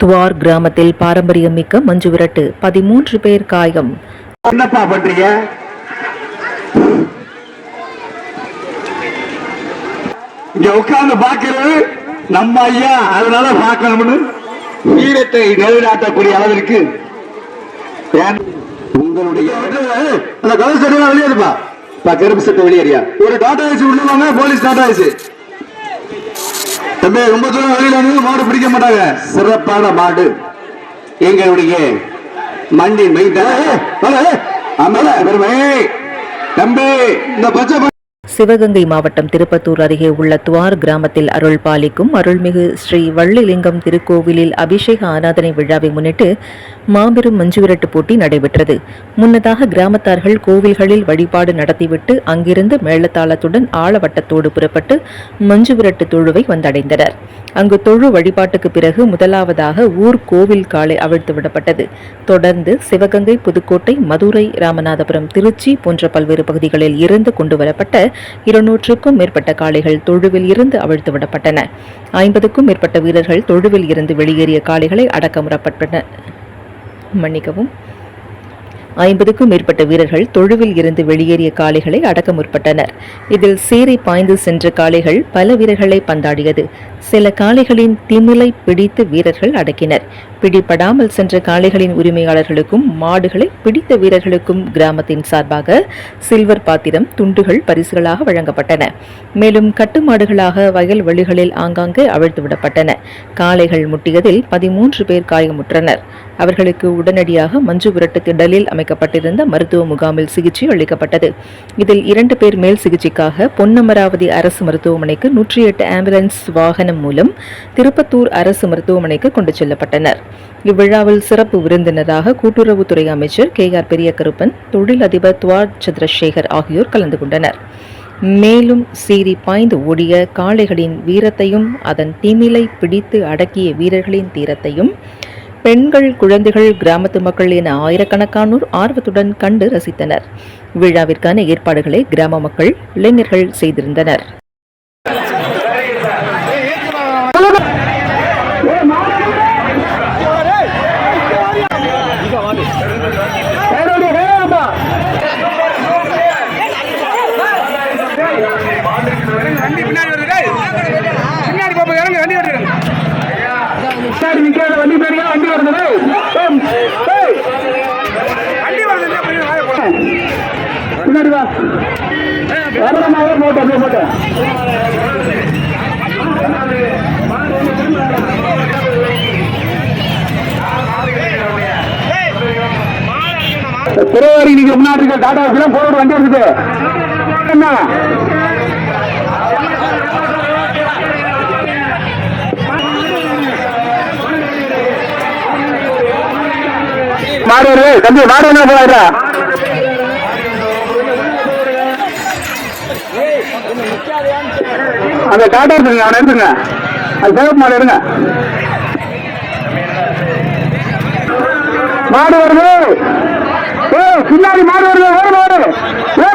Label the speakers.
Speaker 1: துவார் கிராமத்தில் பாரம்பரியம் மிக்க மஞ்சு விரட்டு. பதிமூன்று பேர் காயம்.
Speaker 2: என்னப்பா பண்றீங்க? இங்க உட்கார்ந்து பாக்குறது நம்ம ஐயா அதனால பார்க்கணும்னு வீரத்தை நிலைநாட்டக்கூடிய அளவிற்கு. உங்களுடைய அந்த கலர் சட்டம் வெளியேறுப்பா பா கருப்பு சட்டம் வெளியேறியா ஒரு டாட்டா ஏசி உள்ள வாங்க போலீஸ் டாட்டா ஏசி. தம்பி ரொம்ப தூரம் வழியில வந்து மாடு பிடிக்க மாட்டாங்க. சிறப்பான மாடு. எங்களுடைய மண்ணின் மைந்த ஆமால பெருமை தம்பி இந்த பச்சை
Speaker 1: சிவகங்கை மாவட்டம் திருப்பத்தூர் அருகே உள்ள துவார் கிராமத்தில் அருள் பாலிக்கும் அருள்மிகு ஸ்ரீ வள்ளிலிங்கம் திருக்கோவிலில் அபிஷேக ஆராதனை விழாவை முன்னிட்டு மாபெரும் மஞ்சுவிரட்டு போட்டி நடைபெற்றது. முன்னதாக கிராமத்தார்கள் கோவில்களில் வழிபாடு நடத்திவிட்டு அங்கிருந்து மேளத்தாளத்துடன் ஆழவட்டத்தோடு புறப்பட்டு மஞ்சுவிரட்டு தொழுவை வந்தடைந்தனர். அங்கு தொழு வழிபாட்டுக்கு பிறகு முதலாவதாக ஊர் கோவில் காலை அவிழ்த்து விடப்பட்டது. தொடர்ந்து சிவகங்கை புதுக்கோட்டை மதுரை ராமநாதபுரம் திருச்சி போன்ற பல்வேறு பகுதிகளில் இருந்து கொண்டு வரப்பட்ட இருநூற்றுக்கும் மேற்பட்ட காளைகள் தொழுவில் இருந்து அவிழ்த்து விடப்பட்டன. ஐம்பதுக்கும் மேற்பட்ட வீரர்கள் தொழுவில் இருந்து வெளியேறிய காளைகளை அடக்கமுறப்பட்டன. மன்னிக்கவும். ஐம்பதுக்கும் மேற்பட்ட வீரர்கள் தொழுவில் இருந்து வெளியேறிய காளைகளை அடக்க முற்பட்டனர். இதில் சீறி பாய்ந்து சென்ற காளைகள் பல வீரர்களை பந்தாடியது. சில காளைகளின் திமிலை பிடித்து வீரர்கள் அடக்கினர். பிடிபடாமல் சென்ற காளைகளின் உரிமையாளர்களுக்கும் மாடுகளை பிடித்த வீரர்களுக்கும் கிராமத்தின் சார்பாக சில்வர் பாத்திரம் துண்டுகள் பரிசுகளாக வழங்கப்பட்டன. மேலும் கட்டுமாடுகளாக வயல் வழிகளில் ஆங்காங்கே அவிழ்த்துவிடப்பட்டன காளைகள் முட்டியதில் பதிமூன்று பேர் காயமுற்றனர். அவர்களுக்கு உடனடியாக மஞ்சு விரட்டு திடலில் அமைக்கப்பட்டிருந்த மருத்துவ முகாமில் சிகிச்சை அளிக்கப்பட்டது. இதில் இரண்டு பேர் மேல் சிகிச்சைக்காக பொன்னமராவதி அரசு மருத்துவமனைக்கு நூற்றி எட்டு ஆம்புலன்ஸ் வாகனம் மூலம் திருப்பத்தூர் அரசு மருத்துவமனைக்கு கொண்டு செல்லப்பட்டனர். இவ்விழாவில் சிறப்பு விருந்தினராக கூட்டுறவுத்துறை அமைச்சர் கே ஆர் பெரியகருப்பன் தொழிலதிபர் துவார் சந்திரசேகர் ஆகியோர் கலந்து கொண்டனர். மேலும் சீறி பாய்ந்து ஓடிய காளைகளின் வீரத்தையும் அதன் திமிலை பிடித்து அடக்கிய வீரர்களின் தீரத்தையும் பெண்கள் குழந்தைகள் கிராமத்து மக்கள் என ஆயிரக்கணக்கானோர் ஆர்வத்துடன் கண்டு ரசித்தனர். விழாவிற்கான ஏற்பாடுகளை கிராம மக்கள் இளைஞர்கள் செய்திருந்தனர்
Speaker 3: வண்டி பின்னாடி வருது டேய். பின்னாடி பாப்பா இறங்கு வண்டி வருது
Speaker 2: பின்னாடி நிக்காத வண்டி பேருங்க வண்டி வருது டேய். டேய், டேய்,
Speaker 3: வண்டி வருது இல்லையா? பின்னாடி வாயை போடு.
Speaker 2: பின்னாடி வா வரமாவே போட்டு அப்படியே போட்டு. திருவாரி நீங்க முன்னாடி இருக்க டாடா எல்லாம் போட்டு வண்டி இருக்குது. என்ன? மாடு வருது. தம்பி மாடு என்ன போயிடுறா அந்த டாட்டா இருக்குங்க அவனை எடுத்துங்க அது சேவப் மாடு எடுங்க. மாடு வருது. ஏய் பின்னாடி மாடு வருது. வேற மாடு. வேற